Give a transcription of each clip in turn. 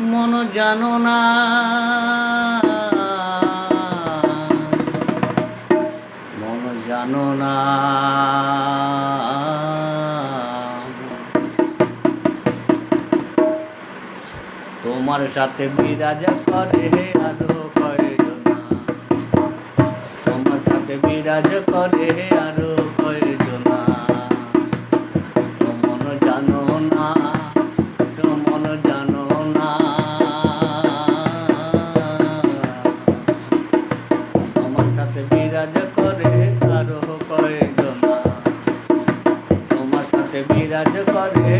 মন জানো না। মন জানো না। তোমার সাথে বিরাজ করে হে আরও কয়জনা। তোমার সাথে বিরাজ করে হে আরও জগৎ বিরাজ করে আরও কয়েকজন তোমার সাথে বিরাজ করে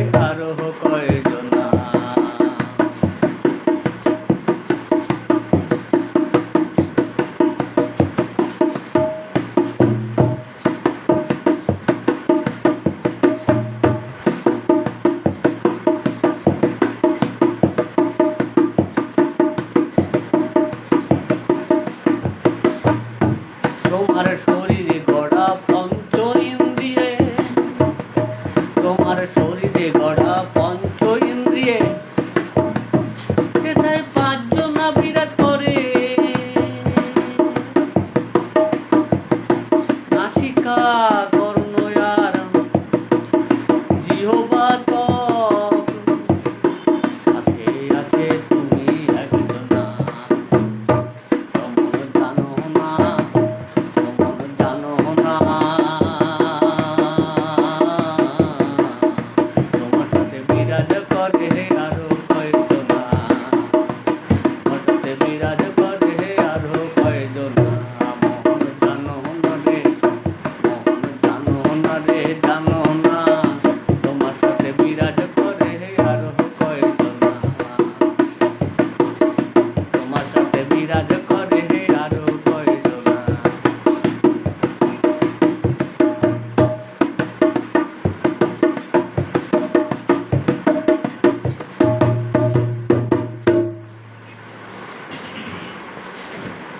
তোমার শরীরে রাজক